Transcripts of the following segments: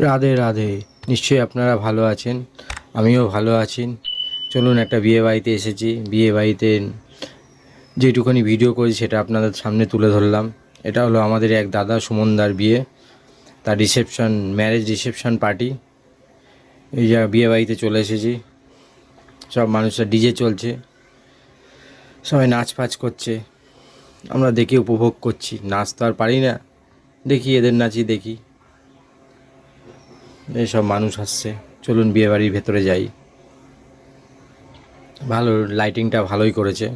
রাধে রাধে। নিশ্চয়ই আপনারা ভালো আছেন, আমিও ভালো আছি। চলুন একটা বিয়ে বাড়িতে এসেছি। বিয়ে বাড়িতে যেটুখানি ভিডিও করি সেটা আপনাদের সামনে তুলে ধরলাম। এটা হলো আমাদের এক দাদা সুমনদার বিয়ে, তার রিসেপশন ম্যারেজ রিসেপশন পার্টি এই যা বিয়ে বাড়িতে চলে এসেছি। সব মানুষরা ডিজে চলছে। সবাই নাচ ফাচ করছে। আমরা দেখে উপভোগ করছি। নাচ তো আর পারি না। দেখি, এদের নাচই দেখি। এইসব মানুষ আসছে। চলুন বিয়ে বাড়ির ভেতরে যাই। ভালো লাইটিংটা ভালোই করেছে।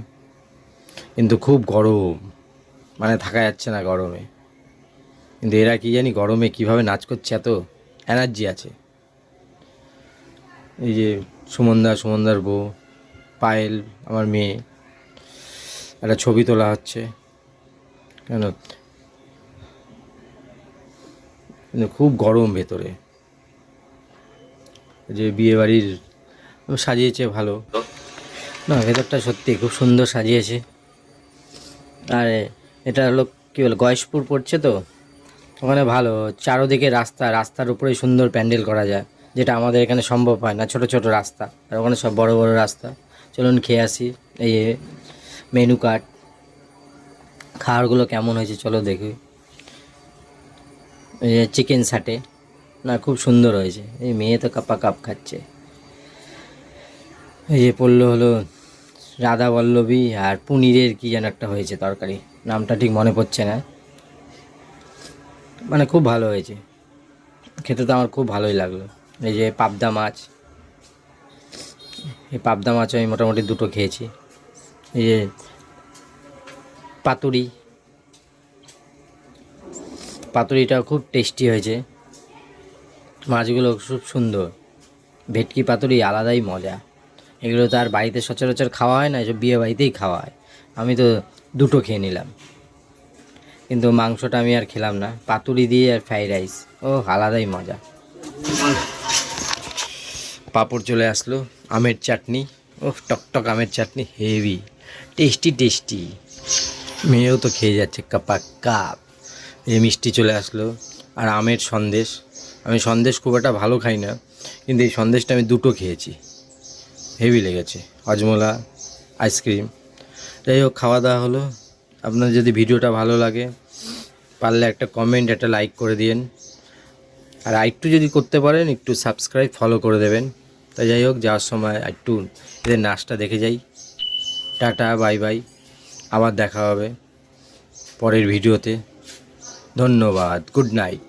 কিন্তু খুব গরম। মানে থাকা যাচ্ছে না গরমে। কিন্তু এরা কি জানি গরমে কীভাবে নাচ করছে এত এনার্জি আছে। এই যে সুমনদা, সুমনদার বউ, পায়েল, আমার মেয়ে, একটা ছবি তোলা হচ্ছে। কেন? খুব গরম ভেতরে। যে বিয়ে বাড়ির সাজিয়েছে ভালো। না, ভেতরটা সত্যি খুব সুন্দর সাজিয়েছে। আর, এটা হলো কী বলে, গয়েশপুর পড়ছে তো? ওখানে ভালো, চারোদিকে রাস্তা, রাস্তার উপরেই সুন্দর প্যান্ডেল করা যায়, যেটা আমাদের এখানে সম্ভব হয় না, ছোট ছোট রাস্তা, আর ওখানে সব বড় বড় রাস্তা। চলুন খেয়ে আসি, এই মেনু কার্ড। খাবারগুলো কেমন হয়েছে, চলো দেখি। Chicken satay. না, খুব সুন্দর হয়েছে। এই মেয়ে তো কাপা কাপ খাচ্ছে। এই যে পড়ল হলো রাধা বল্লভী আর পনিরের কি যেন একটা হয়েছে তরকারি। নামটা ঠিক মনে পড়ছে না। মানে খুব ভালো হয়েছে। খেতে তো আমার খুব ভালোই লাগল। এই যে পাবদা মাছ। এই পাবদা মাছও আমি মোটামুটি দুটো খেয়েছি। এই যে পাতুরি। পাতুরিটাও খুব টেস্টি হয়েছে। মাছগুলো খুব সুন্দর। ভেটকি পাতুরি আলাদাই মজা। এগুলো তো আর বাড়িতে সচরাচর খাওয়া হয় না, এসব বিয়ে বাড়িতেই খাওয়া হয়। আমি তো দুটো খেয়ে নিলাম। কিন্তু মাংসটা আমি আর খেলাম না। পাতুরি দিয়ে আর ফ্রাইড রাইস। ও আলাদাই মজা। পাঁপড় চলে আসলো, আমের চাটনি। ও টকটক আমের চাটনি, হেভি। Tasty tasty. মেয়েও তো খেয়ে যাচ্ছে, কাপা, কাপ। এই মিষ্টি চলে আসলো। আর আমের সন্দেশ। আমি সন্দেশ খুব একটা ভালো খাই না, কিন্তু এই সন্দেশটা আমি দুটো খেয়েছি। হেভি লেগেছে হজমোলা আইসক্রিম যাই হোক, খাওয়া দাওয়া হলো। আপনার যদি ভিডিওটা ভালো লাগে, পারলে একটা কমেন্ট একটা লাইক করে দিন আর একটু যদি করতে পারেন, একটু সাবস্ক্রাইব ফলো করে দেবেন। তাই যাই হোক, যাওয়ার সময় একটু এদের নাচটা দেখে যাই। টাটা বাই বাই আবার দেখা হবে পরের ভিডিওতে। ধন্যবাদ গুড নাইট